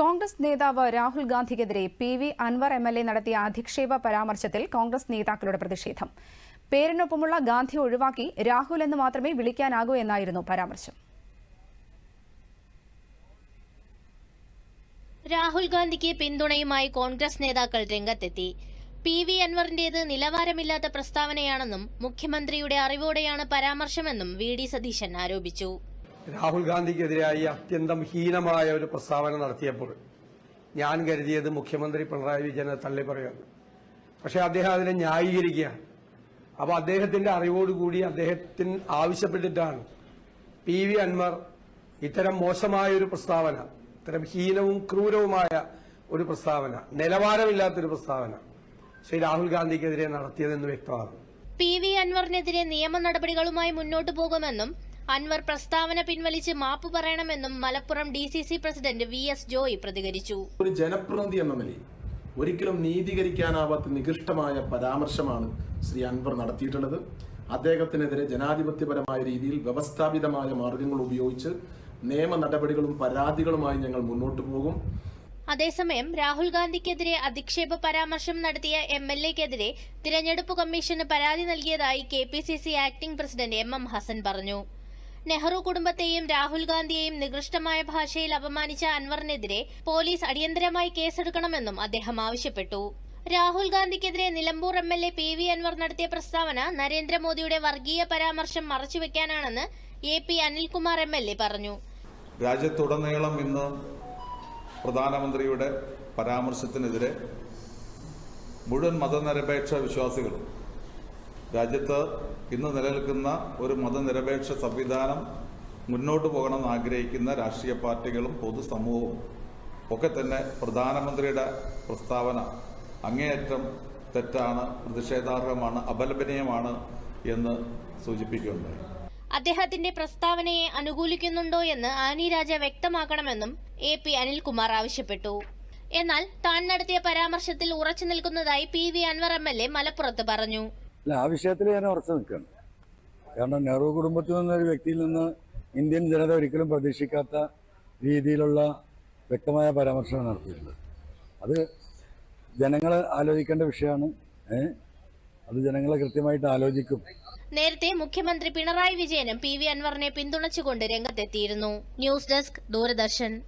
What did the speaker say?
കോൺഗ്രസ് നേതാവ് Rahul ഗാന്ധിക്കെതിരെ P V Anvar M L A നടത്തിയ അധിക്ഷേപ പരാമർശത്തിൽ കോൺഗ്രസ് നേതാക്കളുടെ പ്രതിഷേധം. പേരിനൊപ്പമുള്ള ഗാന്ധി ഒഴിവാക്കി രാഹുൽ എന്ന് മാത്രമേ വിളിക്കാനാകൂ എന്നായിരുന്നു പരാമർശം. രാഹുൽ ഗാന്ധിക്ക് പിന്തുണയുമായി കോൺഗ്രസ് നേതാക്കൾ രംഗത്തെത്തി. പി വി അൻവറിന്റേത് നിലവാരമില്ലാത്ത പ്രസ്താവനയാണെന്നും മുഖ്യമന്ത്രിയുടെ അറിവോടെയാണ് പരാമർശമെന്നും വി ഡി സതീശൻ ആരോപിച്ചു. രാഹുൽ ഗാന്ധിക്കെതിരായി അത്യന്തം ഹീനമായ ഒരു പ്രസ്താവന നടത്തിയപ്പോൾ ഞാൻ കരുതിയത് മുഖ്യമന്ത്രി പിണറായി വിജയനെ തള്ളി പറയുന്നു പക്ഷെ അദ്ദേഹം അതിനെ ന്യായീകരിക്കുകയാണ്. അപ്പോൾ അദ്ദേഹത്തിന്റെ അറിവോടുകൂടി അദ്ദേഹത്തിന് ആവശ്യപ്പെട്ടിട്ടാണ് പി വി അൻവർ ഇത്തരം മോശമായ ഒരു പ്രസ്താവന ഇത്തരം ഹീനവും ക്രൂരവുമായ ഒരു പ്രസ്താവന നിലവാരമില്ലാത്തൊരു പ്രസ്താവന ശ്രീ രാഹുൽ ഗാന്ധിക്കെതിരെ നടത്തിയതെന്ന് വ്യക്തമാകും. പി വി അൻവറിനെതിരെ നിയമ നടപടികളുമായി മുന്നോട്ടു പോകുമെന്നും അൻവർ പ്രസ്താവന പിൻവലിച്ച് മാപ്പ് പറയണമെന്നും Malappuram D C C president V S Joy പ്രതികരിച്ചു. ഒരു ജനപ്രതിനിധി എന്ന നിലയിൽ ഒരിക്കലും നീതീകരിക്കാനാവാത്ത നികൃഷ്ടമായ പരാമർശമാണ് ശ്രീ അൻവർ നടത്തിയിട്ടുള്ളത്. അദ്ദേഹത്തിനെതിരെ ജനാധിപത്യപരമായ രീതിയിൽ വ്യവസ്ഥാപിതമായ മാർഗങ്ങൾ ഉപയോഗിച്ച് നിയമ നടപടികളും പരാതികളുമായി ഞങ്ങൾ മുന്നോട്ട് പോകും. അതേസമയം രാഹുൽ ഗാന്ധിക്കെതിരെ അധിക്ഷേപ പരാമർശം നടത്തിയ എം എൽ എക്കെതിരെ തിരഞ്ഞെടുപ്പ് കമ്മീഷന് പരാതി നൽകിയതായി K P C C acting president M M Hassan പറഞ്ഞു. നെഹ്റു കുടുംബത്തെയും രാഹുൽ ഗാന്ധിയെയും നികൃഷ്ടമായ ഭാഷയിൽ അപമാനിച്ച അൻവറിനെതിരെ പോലീസ് അടിയന്തരമായി കേസെടുക്കണമെന്നും അദ്ദേഹം ആവശ്യപ്പെട്ടു. Rahul ഗാന്ധിക്കെതിരെ Nilambur M L A P V Anvar നടത്തിയ പ്രസ്താവന നരേന്ദ്രമോദിയുടെ വർഗീയ പരാമർശം മറച്ചുവെക്കാനാണെന്ന് A P Anilkumar M L A പറഞ്ഞു. രാജ്യത്തുടനീളം ഇന്ന് പ്രധാനമന്ത്രിയുടെ പരാമർശത്തിനെതിരെ മുഴുവൻ മതനിരപേക്ഷ വിശ്വാസികളും രാജ്യത്ത് ഇന്ന് നിലനിൽക്കുന്ന ഒരു മതനിരപേക്ഷ സംവിധാനം മുന്നോട്ട് പോകണമെന്ന് ആഗ്രഹിക്കുന്ന രാഷ്ട്രീയ പാർട്ടികളും പൊതുസമൂഹവും ഒക്കെ തന്നെ പ്രധാനമന്ത്രിയുടെ പ്രസ്താവന അങ്ങേയറ്റം തെറ്റാണ് പ്രതിഷേധാർഹമാണ് അപലപനീയമാണ് എന്ന് സൂചിപ്പിക്കുകയുണ്ടായി അദ്ദേഹത്തിന്റെ പ്രസ്താവനയെ അനുകൂലിക്കുന്നുണ്ടോ എന്ന് ആനി രാജ വ്യക്തമാക്കണമെന്നും എ പി അനിൽകുമാർ ആവശ്യപ്പെട്ടു. എന്നാൽ താൻ നടത്തിയ പരാമർശത്തിൽ ഉറച്ചു നിൽക്കുന്നതായി P V Anvar M L A മലപ്പുറത്ത് പറഞ്ഞു. അല്ല ആ വിഷയത്തിൽ ഞാൻ ഉറച്ചു നിൽക്കുകയാണ്. കാരണം നെഹ്റു കുടുംബത്തിൽ നിന്നൊരു വ്യക്തിയിൽ നിന്ന് ഇന്ത്യൻ ജനത ഒരിക്കലും പ്രതീക്ഷിക്കാത്ത രീതിയിലുള്ള വ്യക്തമായ പരാമർശമാണ് നടത്തിയിട്ടുള്ളത്. അത് ജനങ്ങൾ ആലോചിക്കേണ്ട വിഷയമാണ്. അത് ജനങ്ങളെ കൃത്യമായിട്ട് ആലോചിക്കും. നേരത്തെ മുഖ്യമന്ത്രി പിണറായി വിജയനും പി വി അൻവറിനെ പിന്തുണച്ചുകൊണ്ട് രംഗത്തെത്തിയിരുന്നു. News desk Doordarshan.